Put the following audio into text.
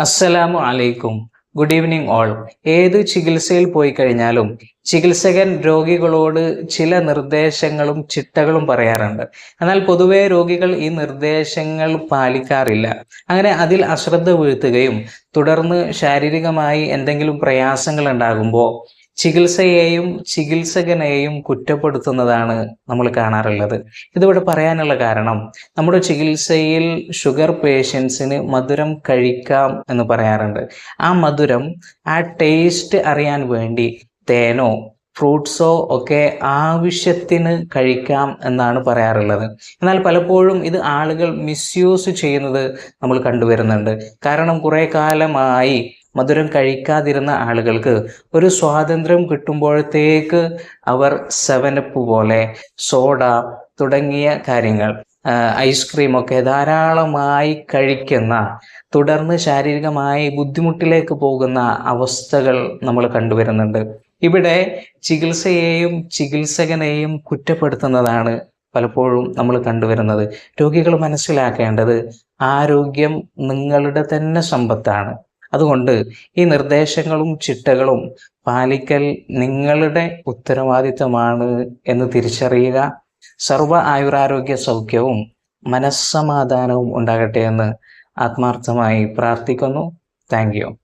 അസ്സലാമു അലൈക്കും. Good evening all ഏത് ചികിത്സയിൽ പോയി കഴിഞ്ഞാലും ചികിത്സകൻ രോഗികളോട് ചില നിർദ്ദേശങ്ങളും ചിട്ടകളും പറയാറുണ്ട്. എന്നാൽ പൊതുവെ രോഗികൾ ഈ നിർദ്ദേശങ്ങൾ പാലിക്കാറില്ല. അങ്ങനെ അതിൽ അശ്രദ്ധ വീഴ്ത്തുകയും തുടർന്ന് ശാരീരികമായി എന്തെങ്കിലും പ്രയാസങ്ങൾ ഉണ്ടാകുമ്പോൾ ചികിത്സയെയും ചികിത്സകനെയും കുറ്റപ്പെടുത്തുന്നതാണ് നമ്മൾ കാണാറുള്ളത്. ഇതിവിടെ പറയാനുള്ള കാരണം നമ്മുടെ ചികിത്സയിൽ ഷുഗർ പേഷ്യൻസിന് മധുരം കഴിക്കാം എന്ന് പറയാറുണ്ട്. ആ മധുരം ആ ടേസ്റ്റ് അറിയാൻ വേണ്ടി തേനോ ഫ്രൂട്ട്സോ ഒക്കെ ആവശ്യത്തിന് കഴിക്കാം എന്നാണ് പറയാറുള്ളത്. എന്നാൽ പലപ്പോഴും ഇത് ആളുകൾ മിസ്യൂസ് ചെയ്യുന്നത് നമ്മൾ കണ്ടുവരുന്നുണ്ട്. കാരണം കുറേ കാലമായി മധുരം കഴിക്കാതിരുന്ന ആളുകൾക്ക് ഒരു സ്വാതന്ത്ര്യം കിട്ടുമ്പോഴത്തേക്ക് അവർ സെവനപ്പ് പോലെ സോഡ തുടങ്ങിയ കാര്യങ്ങൾ ഐസ്ക്രീം ഒക്കെ ധാരാളമായി കഴിക്കുന്ന തുടർന്ന് ശാരീരികമായി ബുദ്ധിമുട്ടിലേക്ക് പോകുന്ന അവസ്ഥകൾ നമ്മൾ കണ്ടുവരുന്നുണ്ട്. ഇവിടെ ചികിത്സയെയും ചികിത്സകനെയും കുറ്റപ്പെടുത്തുന്നതാണ് പലപ്പോഴും നമ്മൾ കണ്ടുവരുന്നത്. രോഗികൾ മനസ്സിലാക്കേണ്ടത് ആരോഗ്യം നിങ്ങളുടെ തന്നെ സമ്പത്താണ്. അതുകൊണ്ട് ഈ നിർദ്ദേശങ്ങളും ചിട്ടകളും പാലിക്കൽ നിങ്ങളുടെ ഉത്തരവാദിത്തമാണ് എന്ന് തിരിച്ചറിയുക. സർവ ആയുരാരോഗ്യ സൗഖ്യവും മനസ്സമാധാനവും ഉണ്ടാകട്ടെ എന്ന് ആത്മാർത്ഥമായി പ്രാർത്ഥിക്കുന്നു. താങ്ക്